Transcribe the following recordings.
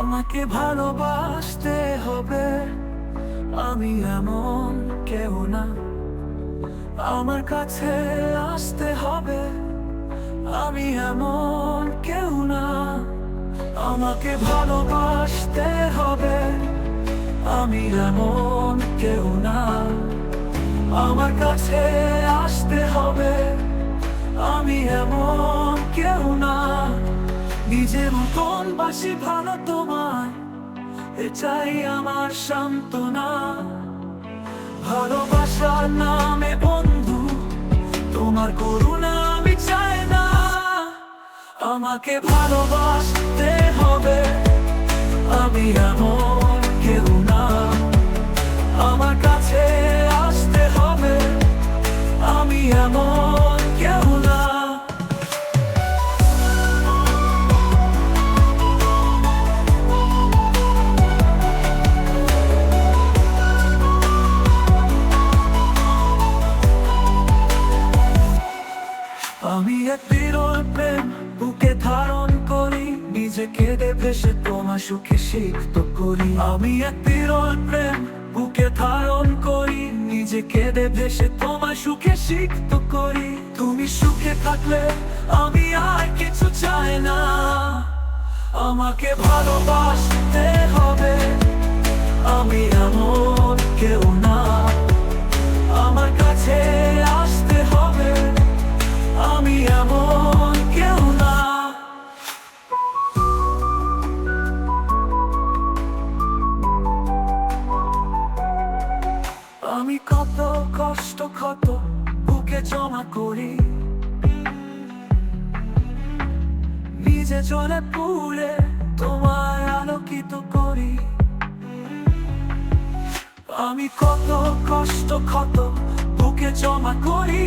আমাকে ভালোবাসতে হবে। আমি এমন কেউ না। আমার কাছে আসতে হবে। আমি এমন কেউ না। আমাকে ভালোবাসতে হবে। আমি এমন কেউ না। আমার কাছে আসতে হবে। নিজের মতন বাসি ভালো তোমায় এটাই আমার সান্ত্বনা। ভালোবাসার নামে বন্ধু, তোমার করুণা আমি চাই না। আমাকে ভালোবাসতে হবে, আমি এমন আমি এক বিরল প্রেম, বুকে ধারণ করি, নিজেকে দে ভেসে তোমার সুখে সিক্ত করি। আমি এক বিরল প্রেম, বুকে ধারণ করি, নিজেকে দে ভেসে তোমার সুখে সিক্ত করি। তুমি সুখে থাকলে আমি আর কিছু চাই না। আমাকে ভালোবাসতে হবে। কত কষ্ট, কত বুকে জমা করি। নিজে চলে পুরে তোমায় আলোকিত করি। আমি কত কষ্ট, কত বুকে জমা করি।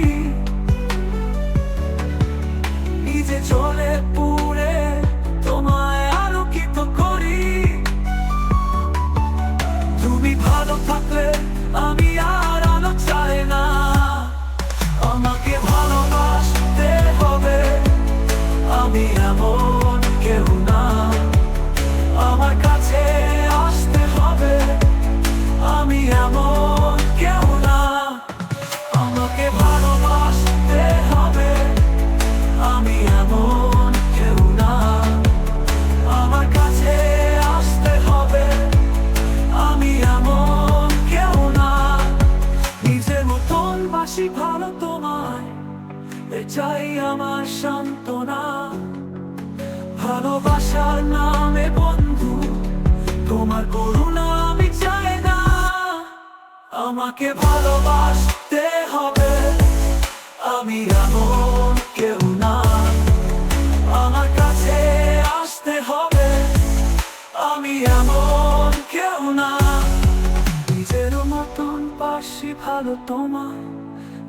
এটাই আমার সান্ত্বনা। ভালোবাসার নামে বন্ধু, তোমার করুণা আমি চাই না। আমাকে ভালোবাসতে হবে, আমি এমন কেউ না। আমার কাছে আসতে হবে, আমি এমন কেউ না। নিজের মতন পাশি ভালো তোমার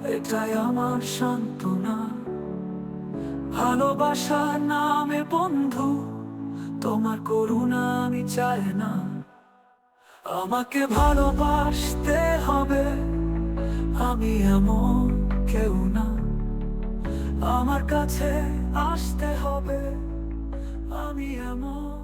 এটাই আমার সান্ত্বনা। ভালোবাসার নামে বন্ধু, তোমার করুণা আমি চাই না। আমাকে ভালোবাসতে হবে, আমি এমন কেউ না। আমার কাছে আসতে হবে, আমি এমন